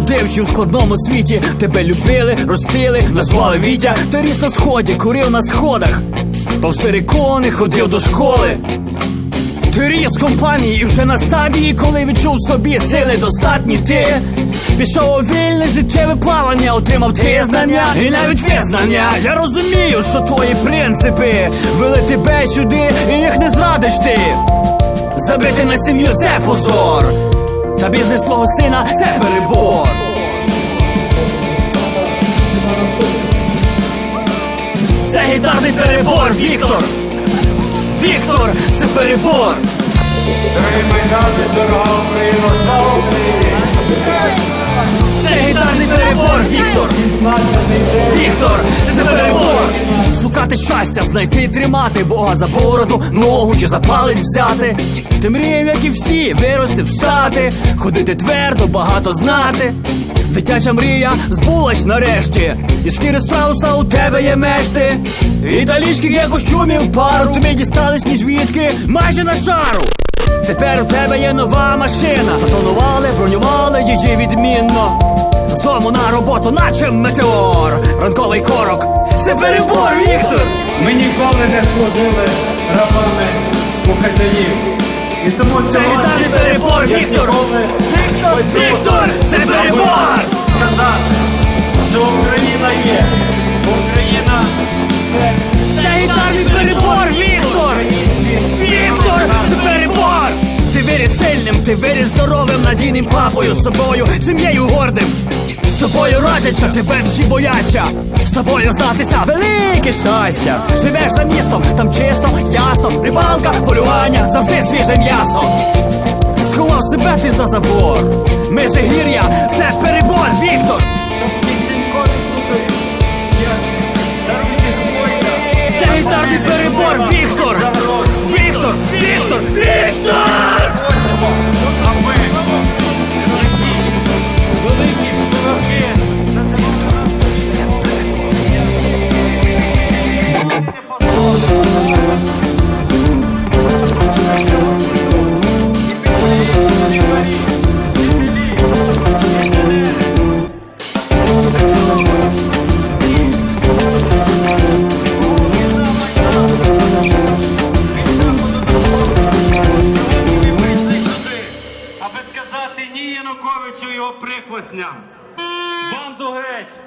живучи в складному світі, тебе любили, ростили, назвали Вітя. Ти ріс на сході, курив на сходах, повстерикони ходив до школи. Ти ріс компанії і вже на стадії, коли відчув собі сили достатні ти Пішов у вільне життєве плавання, отримав ти знання і навіть визнання. Я розумію, що твої принципи вели тебе сюди, і їх не зрадиш ти. Забити на сім'ю це позор, та бізнес твого сина це перебор. Це гітарний перебор, Віктор. Віктор, це перебор. Це гітарний перебор, Віктор! Віктор, це, щастя, знайти і тримати Бога за бороду, ногу чи за палець взяти. Ти мріяв, як і всі, вирости, встати, ходити твердо, багато знати. Дитяча мрія збулась нарешті, і шкіри страуса у тебе є мешти. І талічки є костюмів пару, тобі дістались ніж відки майже на шару. Тепер у тебе є нова машина. Затонували, бронювали її відмінно. З дому на роботу, наче метеор. Ранковий корок. Це перебор, Віктор! Ми ніколи не ходили рабами у хазяїв. І тому Це гітарний перебор, Віктор! Віктор, це перебор! Виріс здоровим, надійним папою, з собою, сім'єю гордим. З тобою родича, тебе всі бояться. З тобою здатися велике щастя. Живеш за містом, там чисто, ясно, рибалка, полювання, завжди свіже м'ясо. Сховав себе ти за забор. Межигір'я, це перебор, Віктор! Януковичу його прихвосням. Банду геть!